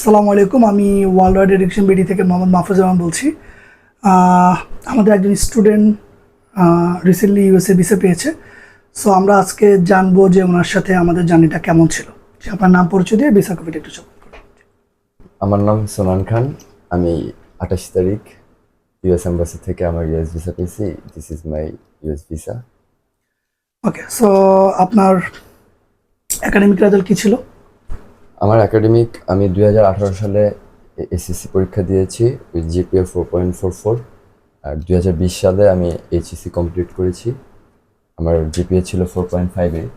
আসসালামু আলাইকুম আমি ওয়ার্ল্ড ওয়াইড এডুকেশন বিডি থেকে মোহাম্মদ মাহফুজ রহমান বলছি। আমাদের একজন স্টুডেন্ট রিসেন্টলি ইউএসএ ভিসা পেয়েছে। সো আমরা আজকে জানব যে ওনার সাথে আমাদের জার্নিটা কেমন ছিল। সে আপনার নাম পরিচয় দিয়ে ভিসা কপিটা একটু চোখ আমার নাম সোনান খান। আমি আঠাশ তারিখ ইউএস এম্বাসি থেকে আমার ইউএস ভিসা পেয়েছি। This is my US visa okay so আপনার একাডেমিক রেজাল্ট কী ছিল? আমার একাডেমিক আমি দুই হাজার আঠারো সালে এসএসসি পরীক্ষা দিয়েছি with GPA four point four four আর দুই হাজার বিশ সালে আমি এইচএসসি কমপ্লিট করেছি। আমার জিপিএ ছিল ফোর পয়েন্ট ফাইভ এইট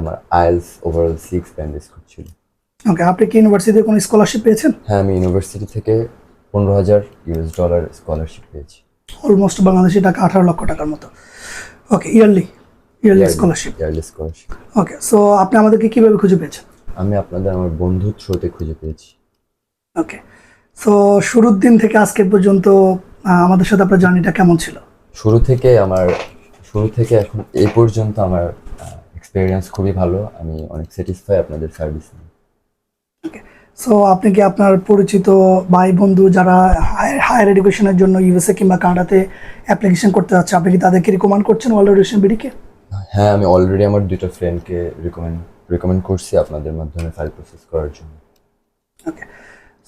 আমার IELTS overall six band score ছিল। ওকে আপনি কি ইউনিভার্সিটিতে কোনো স্কলারশিপ পেয়েছেন? হ্যাঁ আমি ইউনিভার্সিটি থেকে পনেরো হাজার ইউএস ডলার স্কলারশিপ পেয়েছি। অলমোস্ট বাংলাদেশি টাকা আঠারো লক্ষ টাকার মতো। Okay yearly yearly scholarship yearly scholarship okay so আপনি আমাদেরকে কীভাবে খুঁজে পেয়েছেন? আমি আপনাদের আমার বন্ধু থ্রুতে খুঁজে পেয়েছি। ওকে সো শুরুর দিন থেকে আজকে পর্যন্ত আমাদের সাথে আপনার জার্নিটা কেমন ছিল? শুরু থেকে আমার শুরু থেকে এখন এই পর্যন্ত আমার এক্সপিরিয়েন্স খুবই ভালো। আমি অনেক স্যাটিসফাই আপনাদের সার্ভিস নিয়ে। ওকে সো আপনি কি আপনার পরিচিত ভাই বন্ধু যারা হায়ার এডুকেশনের জন্য ইউএসএ কিংবা কানাডাতে অ্যাপ্লিকেশন করতে যাচ্ছে আপনি কি তাদেরকে রিকমেন্ড করছেন এডুকেশন বিডিকে হ্যাঁ আমি অলরেডি আমার দুটো ফ্রেন্ডকে রিকমেন্ড রিকমেন্ড করছি আপনাদের মাধ্যমে ফাইল প্রসেস করার জন্য। ওকে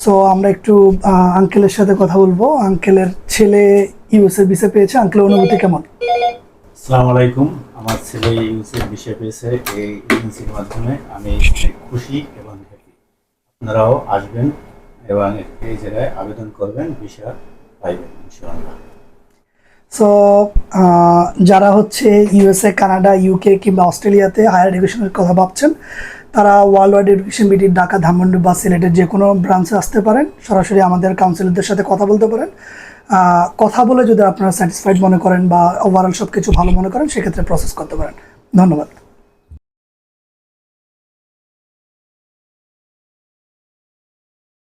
সো আমরা একটু আঙ্কেলের সাথে কথা বলব। আঙ্কেলের ছেলে ইউএসএ ভিসা পেয়েছে। আঙ্কেলের অনুভূতি কেমন? আসসালামু আলাইকুম। আমার ছেলে ইউসির বিষয় পেয়েছে এই এজেন্সির মাধ্যমে। আমি খুশি এবং হ্যাপি আপনারাও আসবেন এবং এই জায়গায় আবেদন করবেন ভিসা পাইবেন ইনশাআল্লাহ। সো যারা হচ্ছে ইউএসএ কানাডা ইউকে কিংবা অস্ট্রেলিয়াতে হায়ার এডুকেশনের কথা ভাবছেন, তারা ওয়ার্ল্ড ওয়াইড এডুকেশন বিটির ঢাকা ধানমন্ডি বা সিলেটের যে কোনো ব্রাঞ্চে আসতে পারেন। সরাসরি আমাদের কাউন্সিলরদের সাথে কথা বলতে পারেন। কথা বলে যদি আপনারা স্যাটিসফাইড মনে করেন বা ওভারঅল সব কিছু ভালো মনে করেন, সেক্ষেত্রে প্রসেস করতে পারেন। ধন্যবাদ।